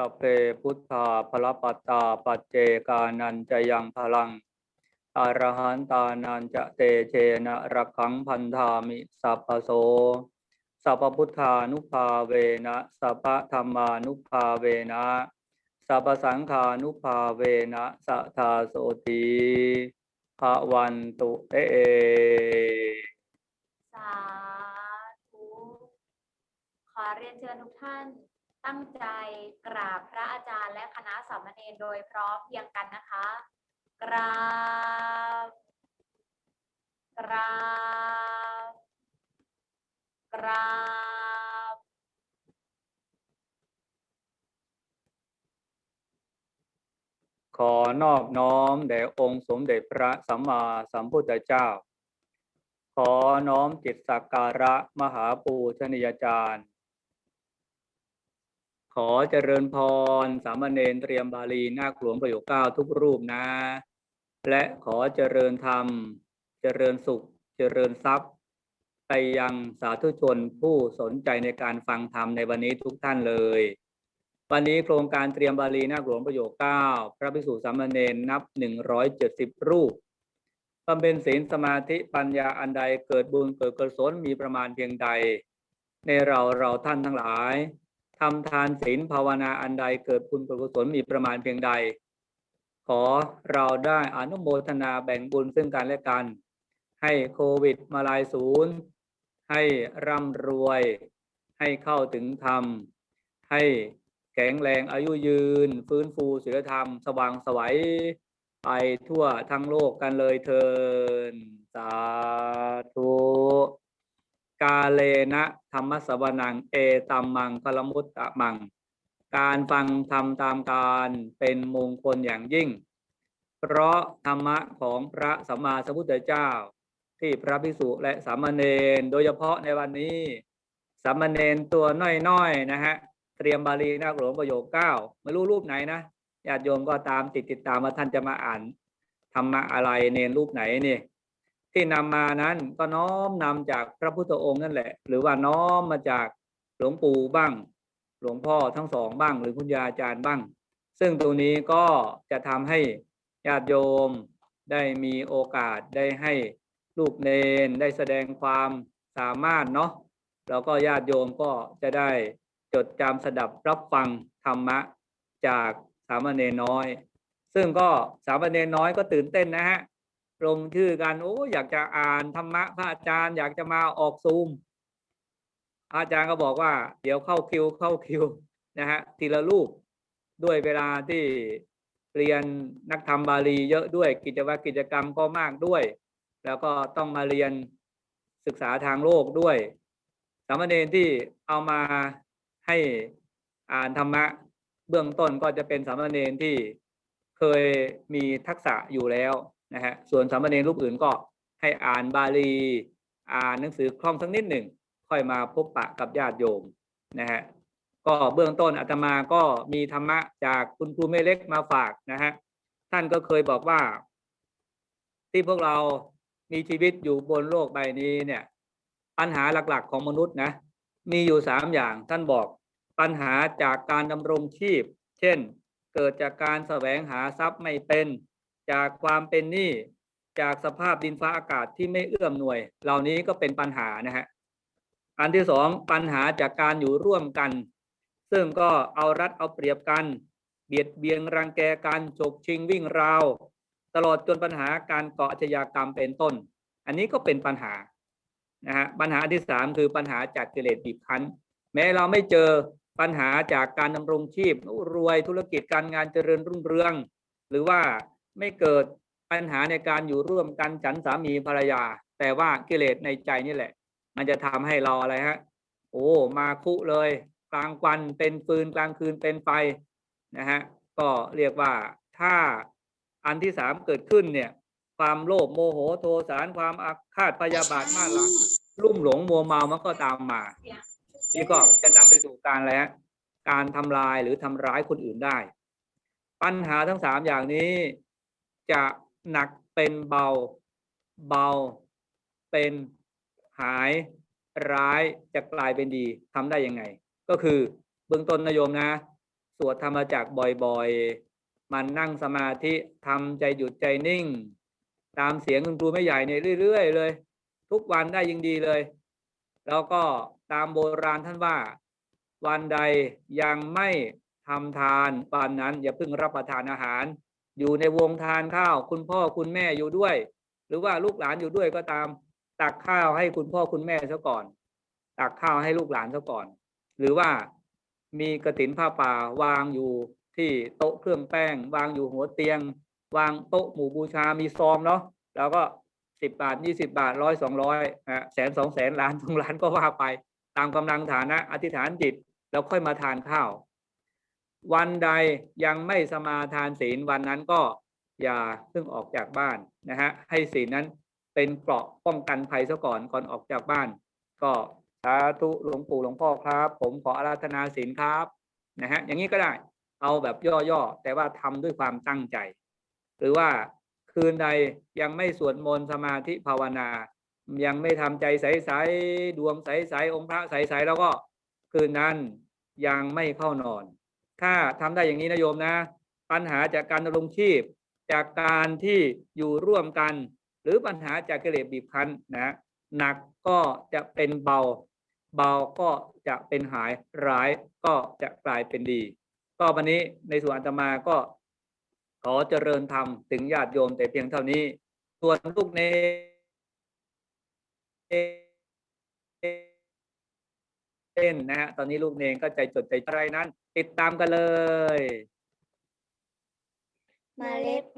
สัพเพพุทธาพลปัตตาปัจเจกานันจะยังพลังอรหันตานันจะเตเชนะระขังพันธามิสัพพโสสัพพุทธานุภาเวนะสัพพธรรมานุภาเวนะสัพพสังฆานุภาเวนะสัทธาโสติภะวันตุเตสาธุขอเรียนเชิญทุกท่าน ตั้งใจกราบพระอาจารย์และคณะสามเณรโดยพร้อมเพรียงกันนะคะ กราบ กราบ กราบ ขอนอบน้อมแด่องค์สมเด็จพระสัมมาสัมพุทธเจ้า ขอน้อมจิตสักการะมหาปูชนียาจารย์ ขอเจริญพร สามเณรเตรียมบาลีนาคหลวงประโยคเก้าทุกรูปนะ และขอเจริญธรรม เจริญสุข เจริญทรัพย์ ไปยังสาธุชนผู้สนใจในการฟังธรรมในวันนี้ทุกท่านเลย วันนี้โครงการเตรียมบาลีนาคหลวงประโยคเก้าพระภิกษุสามเณรนับหนึ่งร้อยเจ็ดสิบรูปบำเพ็ญศีลสมาธิปัญญาอันใดเกิดบุญเกิดกุศลมีประมาณเพียงใด ในเราเราท่านทั้งหลาย ทำทานศีลภาวนาอันใดเกิดบุญกุศลมีประมาณเพียงใด ขอเราได้อนุโมทนาแบ่งบุญซึ่งกันและกัน ให้โควิดมาลายศูนย์ ให้ร่ำรวย ให้เข้าถึงธรรม ให้แข็งแรงอายุยืน ฟื้นฟูศีลธรรม สว่างสวัยไปทั่วทั้งโลกกันเลยเทินสาธุ กาเลนะธรรมสวนังเอตัมมังคลมุตตะมัง การฟังธรรมตามการเป็นมงคลอย่างยิ่ง เพราะธรรมะของพระสัมมาสัมพุทธเจ้า ที่พระภิกษุและสามเณรโดยเฉพาะในวันนี้สามเณรตัวน้อยๆนะฮะเตรียมบาลีนักหลวงประโยคเก้าไม่รู้รูปไหนนะญาติโยมก็ตามติดติดตามว่าท่านจะมาอ่านธรรมะอะไรเนรรูปไหนนี่ ที่นำมานั้นก็น้อมนำจากพระพุทธองค์นั่นแหละ หรือว่าน้อมมาจากหลวงปู่บ้าง หลวงพ่อทั้งสองบ้าง หรือคุณยาอาจารย์บ้าง ซึ่งตรงนี้ก็จะทำให้ญาติโยมได้มีโอกาสได้ให้ลูกเนนได้แสดงความสามารถเนาะแล้วก็ญาติโยมก็จะได้จดจำสดับรับฟังธรรมะจากสามเณรน้อย ซึ่งก็สามเณรน้อยก็ตื่นเต้นนะฮะ ลงชื่อกันโอ้อยากจะอ่านธรรมะพระอาจารย์อยากจะมาออกซูมอาจารย์ก็บอกว่า เดี๋ยวเข้าคิวเข้าคิวนะฮะทีละรูปด้วยเวลาที่เรียนนักธรรมบาลีเยอะด้วยกิจวัตรกิจกรรมก็มากด้วย แล้วก็ต้องมาเรียนศึกษาทางโลกด้วย สามเณรที่เอามาให้อ่านธรรมะเบื้องต้นก็จะเป็นสามเณรที่เคยมีทักษะอยู่แล้ว นะฮะส่วนสามเณรรูปอื่นก็ให้อ่านบาลี อ่านหนังสือคล่องสักนิดหนึ่งค่อยมาพบปะกับญาติโยมนะฮะก็เบื้องต้นอาตมาก็มีธรรมะจากคุณครูเมเล็กมาฝากนะฮะท่านก็เคยบอกว่า ที่พวกเรามีชีวิตอยู่บนโลกใบนี้เนี่ย ปัญหาหลักๆของมนุษย์นะ มีอยู่สามอย่างท่านบอกปัญหาจากการดำรงชีพ เช่น เกิดจากการแสวงหาทรัพย์ไม่เป็น จากความเป็นหนี้จากสภาพดินฟ้าอากาศที่ไม่เอื้อมหน่วย เหล่านี้ก็เป็นปัญหานะฮะอันที่สองปัญหาจากการอยู่ร่วมกัน ซึ่งก็เอารัดเอาเปรียบกัน เบียดเบียนรังแกกันฉกชิงวิ่งราว ตลอดจนปัญหาการเกาะอาชญากรรมเป็นต้น อันนี้ก็เป็นปัญหานะฮะปัญหาที่สามคือปัญหาจากกิเลสบีบคั้น แม้เราไม่เจอปัญหาจากการดำรงชีพรวยธุรกิจการงานเจริญรุ่งเรือง หรือว่า ไม่เกิดปัญหาในการอยู่ร่วมกันฉันสามีภรรยา แต่ว่ากิเลสในใจนี่แหละ มันจะทำให้เราอะไรฮะ โอ้มาคุเลย กลางวันเป็นฟืนกลางคืนเป็นไฟนะฮะก็เรียกว่าถ้าอันที่สามเกิดขึ้นเนี่ย ความโลภโมโหโทสารความอาฆาตพยาบาทมาหลังลุ่มหลงมัวเมามันก็ตามมานี่ก็จะนำไปสู่การแล้วการทำลายหรือทำร้ายคนอื่นได้ ปัญหาทั้งสามอย่างนี้ จะหนักเป็นเบา เบา เป็นหายร้ายจะกลายเป็นดีทำได้ยังไง ก็คือเบื้องต้นนโยมนะ สวดธรรมจักบ่อยๆ มันนั่งสมาธิทำใจหยุดใจนิ่ง ตามเสียงคุณครูไม่ใหญ่เนี่ยเรื่อยๆเลย ทุกวันได้ยิ่งดีเลย แล้วก็ตามโบราณท่านว่า วันใดยังไม่ทำทานวันนั้นอย่าเพิ่งรับประทานอาหาร อยู่ในวงทานข้าว คุณพ่อคุณแม่อยู่ด้วย หรือว่าลูกหลานอยู่ด้วยก็ตาม ตักข้าวให้คุณพ่อคุณแม่ซะก่อน ตักข้าวให้ลูกหลานซะก่อน หรือว่ามีกระถินผ้าป่าวางอยู่ที่โต๊ะเครื่องแป้ง วางอยู่หัวเตียง วางโต๊ะหมู่บูชามีซองเนาะแล้วก็สิบบาทยี่สิบาทร้อยสองร้อยแสนสองแสนล้านสองล้านก็ว่าไป ตามกำลังฐานะ อธิษฐานจิต แล้วค่อยมาทานข้าว วันใดยังไม่สมาทานศีลวันนั้นก็อย่าเพิ่งออกจากบ้านนะฮะให้ศีลนั้นเป็นเกราะป้องกันภัยซะก่อนก่อนออกจากบ้าน ก็สาธุหลวงปู่หลวงพ่อครับ ผมขออาราธนาศีลครับนะฮะอย่างนี้ก็ได้เอาแบบย่อๆแต่ว่าทำด้วยความตั้งใจ หรือว่าคืนใดยังไม่สวดมนต์สมาธิภาวนา ยังไม่ทำใจใสๆดวงใสๆองค์พระใสๆแล้วก็คืนนั้นยังไม่เข้านอน ถ้าทำได้อย่างนี้นะโยมนะ ปัญหาจากการดำรงชีพ จากการที่อยู่ร่วมกัน หรือปัญหาจากกิเลสบีบคั้นนะหนักก็จะเป็นเบา เบาก็จะเป็นหายร้ายก็จะกลายเป็นดี ก็วันนี้ในส่วนอาตมาก็ ขอเจริญธรรมถึงญาติโยมแต่เพียงเท่านี้ ส่วนลูกเน เต้นนะฮะตอนนี้ลูกเนงก็ใจจดใจอะไรนั้น ติดตามกันเลยเมล็ดโพ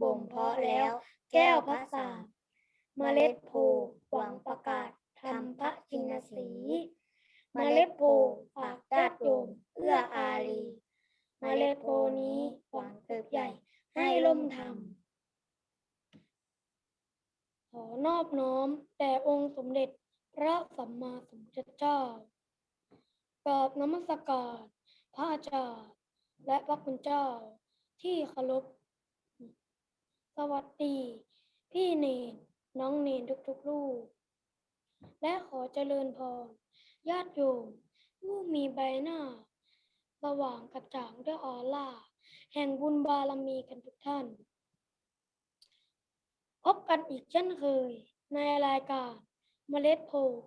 บ่มเพาะแล้ว แก้วพระสามเมล็ดโพหวังประกาศทำพระชินสีเมล็ดโพฝากญาติโยมเอื้ออารีเมล็ดโพนี้หวังเติบใหญ่ให้ล่มธรรมขอนอบน้อมแด่องค์สมเด็จพระสัมมาสัมพุทธเจ้า กราบนมัสการ พระอาจารย์ และพระคุณเจ้าที่เคารพ สวัสดี พี่เนนน้องเนนทุกๆลูกและขอเจริญพรญาติโยมผู้มีใบหน้า สว่างกระจ่างด้วยออร่า แห่งบุญบารมีกันทุกท่าน พบกันอีกเช่นเคย ในรายการเมล็ดโพธิ์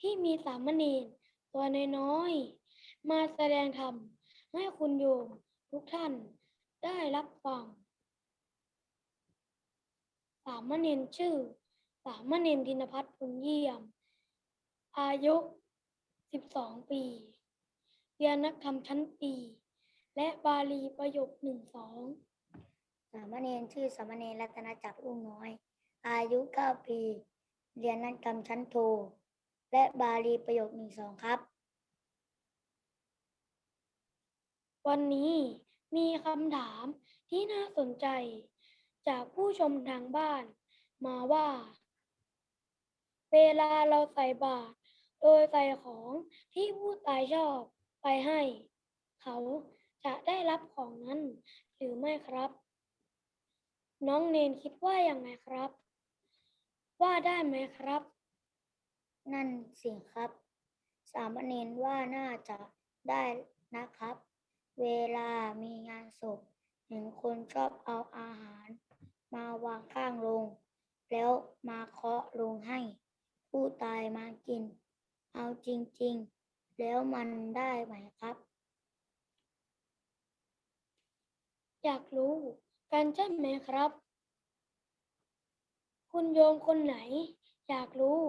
ที่มีสามเณร ตัวน้อยๆมาแสดงธรรมให้คุณโยมทุกท่านได้รับฟัง สามเณรชื่อ สามเณรธินพัฒน์พุนเยี่ยม อายุ 12 ปี เรียนนักธรรมชั้นปีและบาลีประโยคหนึ่งสองสามเณรชื่อสามเณรรัตนจักรอุ้งน้อย อายุเก้าปี เรียนนักกรรมชั้นโท และบาลีประโยคหนึ่งสองครับ วันนี้มีคำถามที่น่าสนใจ จากผู้ชมทางบ้าน มาว่า เวลาเราใส่บาตรโดยใส่ของที่ผู้ตายชอบไปให้ เขาจะได้รับของนั้นหรือไม่ครับ น้องเนนคิดว่าอย่างไรครับ ว่าได้ไหมครับ นั่นสิครับ สามเณรว่าน่าจะได้นะครับ เวลามีงานศพเห็นคนชอบเอาอาหาร มาวางข้างลง แล้วมาเคาะลงให้ ผู้ตายมากิน เอาจริง ๆ แล้วมันได้ไหมครับ อยากรู้กันใช่ไหมครับ คุณโยมคนไหน อยากรู้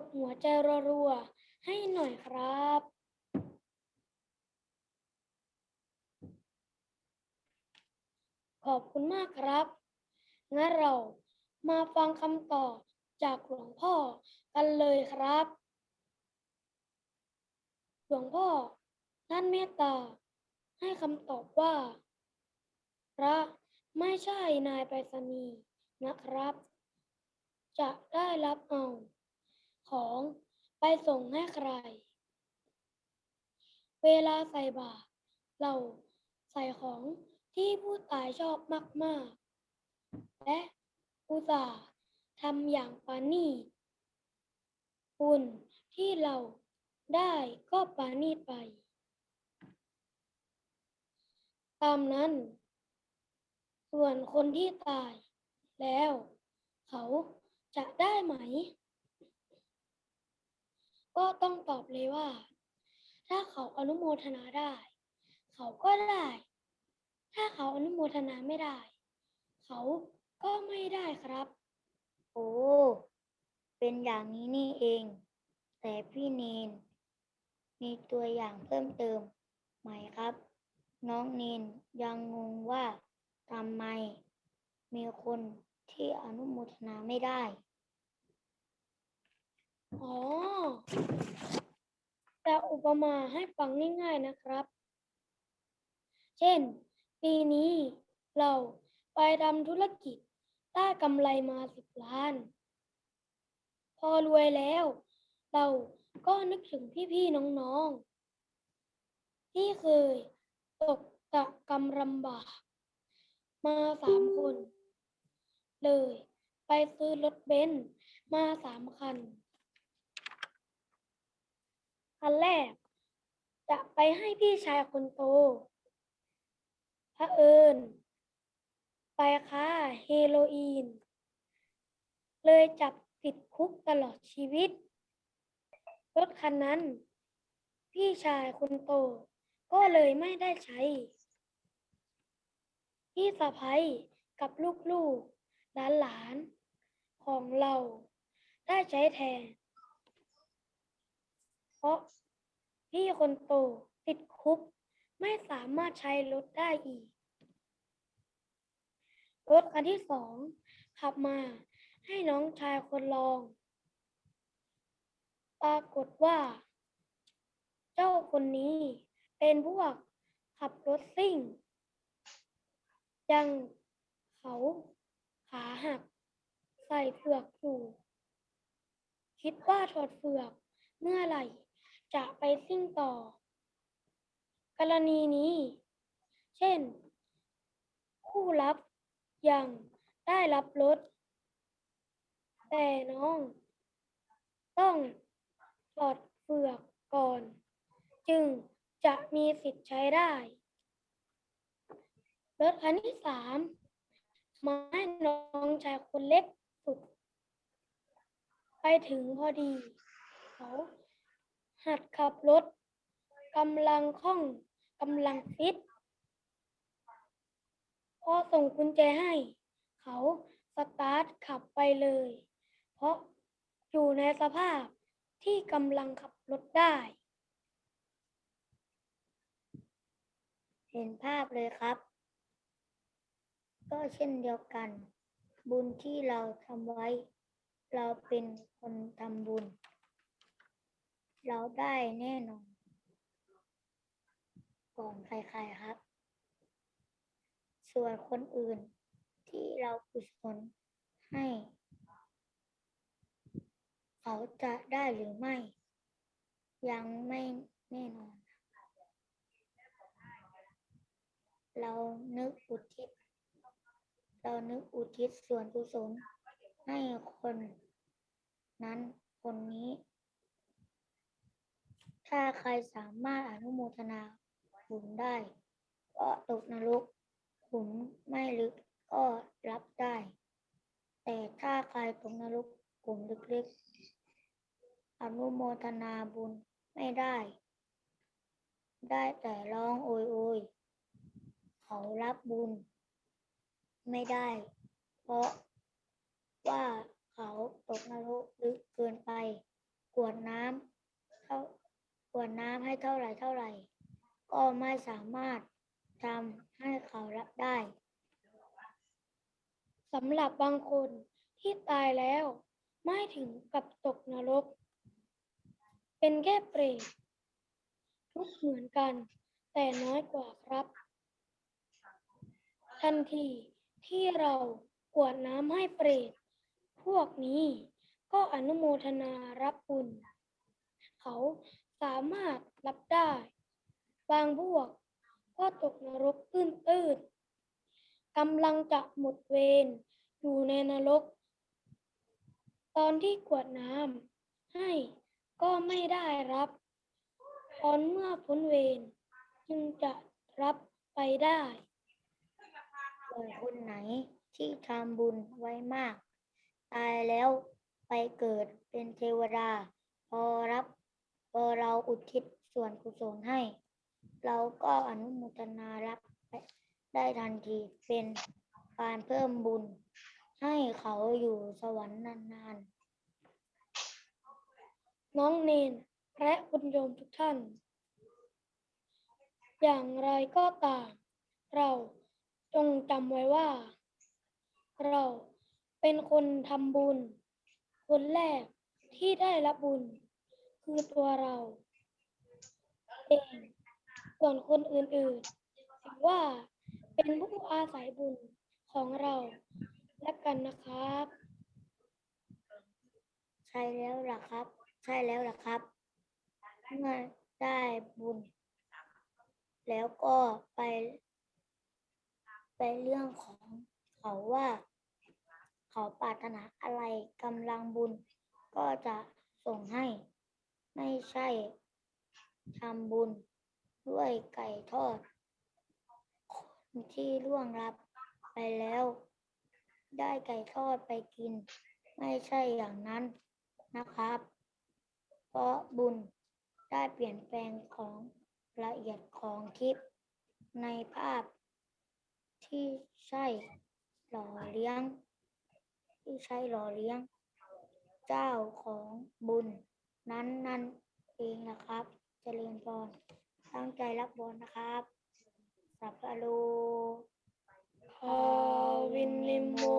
ดหัวใจรัวๆให้หน่อยครับ ขอบคุณมากครับ งั้นเรามาฟังคำตอบจากหลวงพ่อกันเลยครับ หลวงพ่อท่านเมตตา ให้คำตอบว่า พระไม่ใช่นายไปรษณีย์นะครับ จะได้รับเอา ของไปส่งให้ใคร เวลาใส่บาตรเราใส่ของที่ผู้ตายชอบมาก ๆ และอุตส่าห์ทำอย่างปานีตบุญที่เราได้ก็ปานีไป ตามนั้น ส่วนคนที่ตายแล้ว เขาจะได้ไหม ก็ต้องตอบเลยว่า ถ้าเขาอนุโมทนาได้ เขาก็ได้ ถ้าเขาอนุโมทนาไม่ได้ เขาก็ไม่ได้ครับ โอ้เป็นอย่างนี้นี่เอง แต่พี่เนน มีตัวอย่างเพิ่มเติมไหมครับ น้องเนนยังงงว่าทำไมมีคนที่อนุโมทนาไม่ได้ อ๋อจะอุปมาให้ฟังง่ายๆนะครับ เช่น ปีนี้เราไปทำธุรกิจได้กำไรมาสิบล้าน พอรวยแล้ว เราก็นึกถึงพี่ๆน้องๆ ที่เคยตกตะกำลำบาก มาสามคน เลย ไปซื้อรถเบนซ์มาสามคัน คันแรก จะไปให้พี่ชายคนโตพระเอิญ ไปค้าเฮโรอีน เลยจับติดคุกตลอดชีวิต รถคันนั้น พี่ชายคนโตก็เลยไม่ได้ใช้ พี่สะพ้ยกับลูกๆหลานๆ ของเราได้ใช้แทน ราะพี่คนโตติดคุก ไม่สามารถใช้รถได้อีก รถคันที่สองขับมาให้น้องชายคนรอง ปรากฏว่า เจ้าคนนี้เป็นพวกขับรถซิ่ง ยังเขาขาหัก ใส่เฟือกอยู่ คิดว่าถอดเฟือกเมื่อไหร่ จะไปซิ่งต่อ กรณีนี้ เช่น คู่รับยังได้รับรถ แต่น้อง ต้องถอดเฟือกก่อน จึงจะมีสิทธิ์ใช้ได้รถคันที่สามมาให้น้องชายคนเล็กสุด ไปถึงพอดี เขา หัดขับรถกำลังคล่องกำลังฟิตพอส่งกุญแจให้ เขาสตาร์ทขับไปเลย เพราะอยู่ในสภาพที่กำลังขับรถได้ เห็นภาพเลยครับ ก็เช่นเดียวกัน บุญที่เราทำไว้ เราเป็นคนทำบุญ เราได้แน่นอนก่อนใครๆครับ ส่วนคนอื่นที่เรากุศลให้ เขาจะได้หรือไม่ ยังไม่แน่นอน เรานึกอุทิศ เรานึกอุทิศส่วนกุศลให้คนนั้นคนนี้ ถ้าใครสามารถอนุโมทนาบุญได้ ก็ตกนรกขุมไม่ลึกก็รับได้ แต่ถ้าใครตกนรกกลุ่มลึกๆอนุโมทนาบุญไม่ได้ ได้แต่ร้องโอยโอยๆเขารับบุญ ไม่ได้ เพราะว่าเขาตกนรกลึกเกินไปกวดน้ำเท่า กวดน้ำให้เท่าไหร่เท่าไหร่ก็ไม่สามารถทำให้เขารับได้สำหรับบางคนที่ตายแล้ว ไม่ถึงกับตกนรก เป็นแค่เปรตทุกเหมือนกัน แต่น้อยกว่าครับ ทันทีที่เรากวดน้ำให้เปรต พวกนี้ก็อนุโมทนารับบุญ เขาามารถรับได้ บางพวกก็ตกนรกตื้นๆกำลังจะหมดเวรอยู่ในนรก ตอนที่กวดน้ำให้ก็ไม่ได้รับ ตอนเมื่อพ้นเวรจึงจะรับไปได้ส่วนคนไหนที่ทำบุญไว้มาก ตายแล้วไปเกิดเป็นเทวดา พอรับ พอเราอุทิศส่วนกุศลให้ เราก็อนุโมทนารับได้ทันทีเป็นการเพิ่มบุญ ให้เขาอยู่สวรรค์นานๆ น้องเนนและคุณโยมทุกท่าน อย่างไรก็ตามเราจงจำไว้ว่า เราเป็นคนทำบุญ คนแรกที่ได้รับบุญ คือตัวเราเองส่วนคนอื่นๆถือว่าเป็นผู้อาศัยบุญของเราและกันนะครับ ใช่แล้วล่ะครับ ใช่แล้วล่ะครับเมื่อได้บุญ แล้วก็ไป ไปเรื่องของเขาว่า เขาปรารถนาอะไรกำลังบุญก็จะส่งให้ ไม่ใช่ทำบุญด้วยไก่ทอด คนที่ล่วงลับไปแล้ว ได้ไก่ทอดไปกิน ไม่ใช่อย่างนั้นนะครับ เพราะบุญได้เปลี่ยนแปลงของละเอียดของคลิป ในภาพ ที่ใช่หล่อเลี้ยง ที่ใช้หล่อเลี้ยง เจ้าของบุญ นั้นนั่นเองนะครับเจริญพรตั้งใจรับบนนะครับสัพพะโลภาวินิโมโต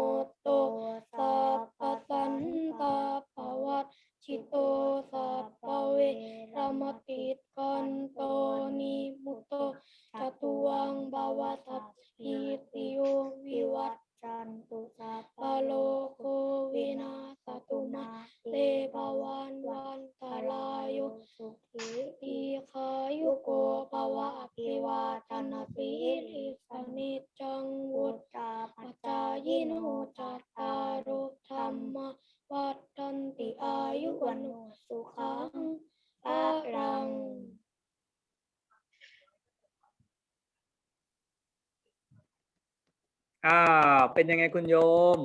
อ้าวเป็นยังไงคุณโยม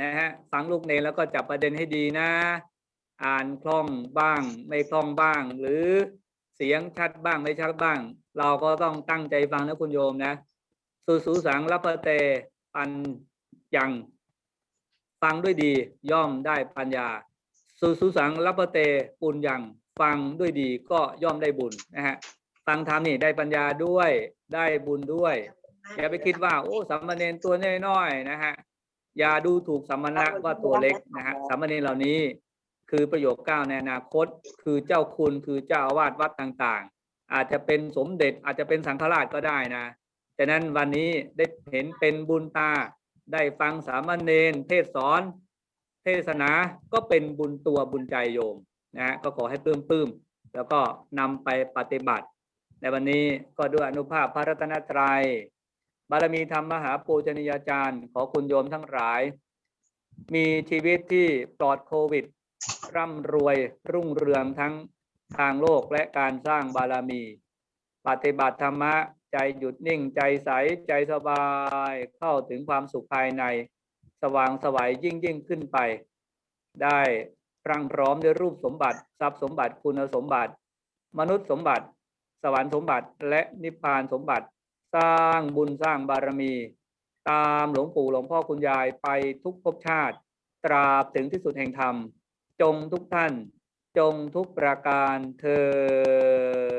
นะฮะฟังลูกเนรแล้วก็จับประเด็นให้ดีนะ อ่านคล่องบ้าง ไม่คล่องบ้าง หรือเสียงชัดบ้างไม่ชัดบ้าง เราก็ต้องตั้งใจฟังนะคุณโยมนะสุสุสังรับเตปัญยังฟังด้วยดีย่อมได้ปัญญา สุสุสังรับเตปุญยังฟังด้วยดีก็ย่อมได้บุญนะฮะฟังธรรมนี่ได้ปัญญาด้วยได้บุญด้วย อย่าไปคิดว่า โอ้สามเณรตัวน้อยๆนะฮะอย่าดูถูกสามณะว่าตัวเล็กนะฮะสามเณรเหล่านี้ คือประโยคเก้าในอนาคต คือเจ้าคุณคือเจ้าอาวาสวัดต่างๆ อาจจะเป็นสมเด็จอาจจะเป็นสังฆราชก็ได้นะฉะนั้นวันนี้ได้เห็นเป็นบุญตา ได้ฟังสามเณรเทศสอน เทศนาก็เป็นบุญตัวบุญใจโยมนะฮะก็ขอให้ปลื้มปลื้มแล้วก็นำไปปฏิบัติ ในวันนี้ก็ด้วยอนุภาพพระรัตนตรัย บารมีธรรมมหาปูชนียาจารย์ขอคุณโยมทั้งหลาย มีชีวิตที่ปลอดโควิด ร่ำรวยรุ่งเรืองทั้งทางโลกและการสร้างบารมี ปฏิบัติธรรมะใจหยุดนิ่งใจใสใจสบายเข้าถึงความสุขภายใน สว่างสวัยยิ่งยิ่งขึ้นไป ได้พรั่งพร้อมด้วยรูปสมบัติ ทรัพย์สมบัติคุณสมบัติ มนุษย์สมบัติ สวรรค์สมบัติและนิพพานสมบัติ สร้างบุญสร้างบารมี ตามหลวงปู่หลวงพ่อคุณยายไปทุกภพชาติ ตราบถึงที่สุดแห่งธรรม จงทุกท่าน จงทุกประการเธอ